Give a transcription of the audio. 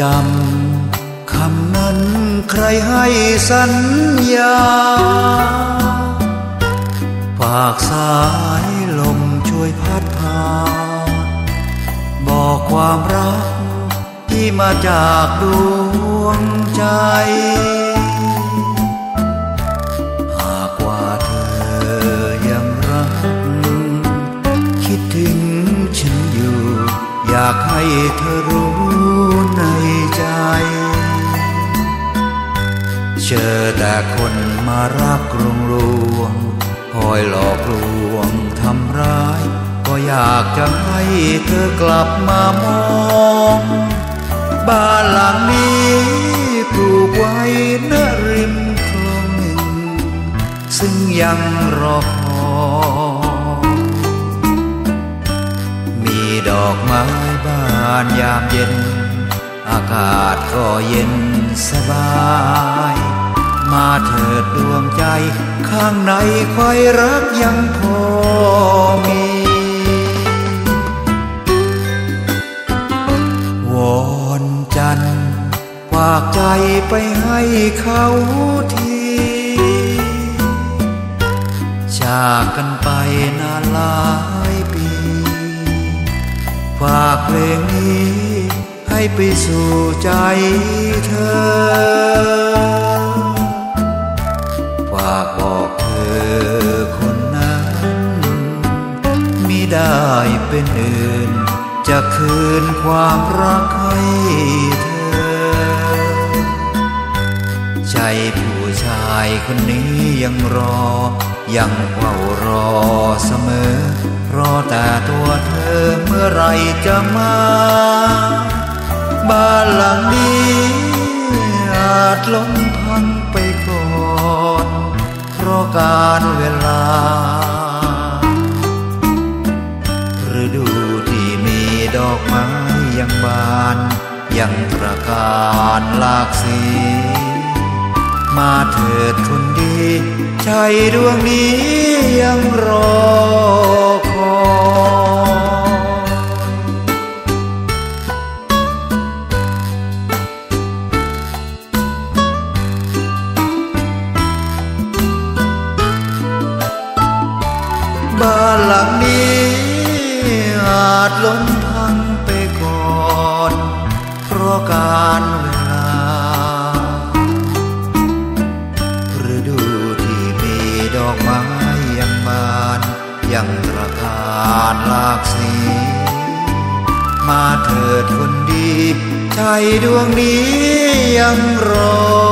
จำคำนั้นใครให้สัญญา ปากสายลมช่วยพัดพา บอกความรักที่มาจากดวงใจ คนมารักลงลวงคอยหลอกลวงทำร้าย ก็อยากจะให้เธอกลับมามอง บ้านหลังนี้ปลูกไว้ณริมคลองหนึ่ง ซึ่งยังรอคอยมีดอกไม้บานยามเย็น อากาศก็เย็นสบาย มาเถิดดวงใจ ข้างในควายรักยังพอมีวอนจันฝากใจไปให้เขาทีจากกันไปนานหลายปีฝากเพลงนี้ให้ไปสู่ใจเธอ เป็นอื่น จะคืนความรักให้เธอ ใจผู้ชายคนนี้ยังรอ ยังเฝ้ารอเสมอ รอแต่ตัวเธอเมื่อไรจะมา บ้านหลังนี้อาจล้มพังไปก่อน เพราะการเวลา ดูที่มีดอกไม้ยังบาน ยังตระการหลากสี มาเถิดคนดี ใจดวงนี้ยังรอคอยบ้านหลังนี้ ล้มพังไปก่อน เพราะการเวลาฤดูที่มีดอกไม้ยังบานยังตระการหลากสี มาเถิดคนดี ใจดวงนี้ยังรอ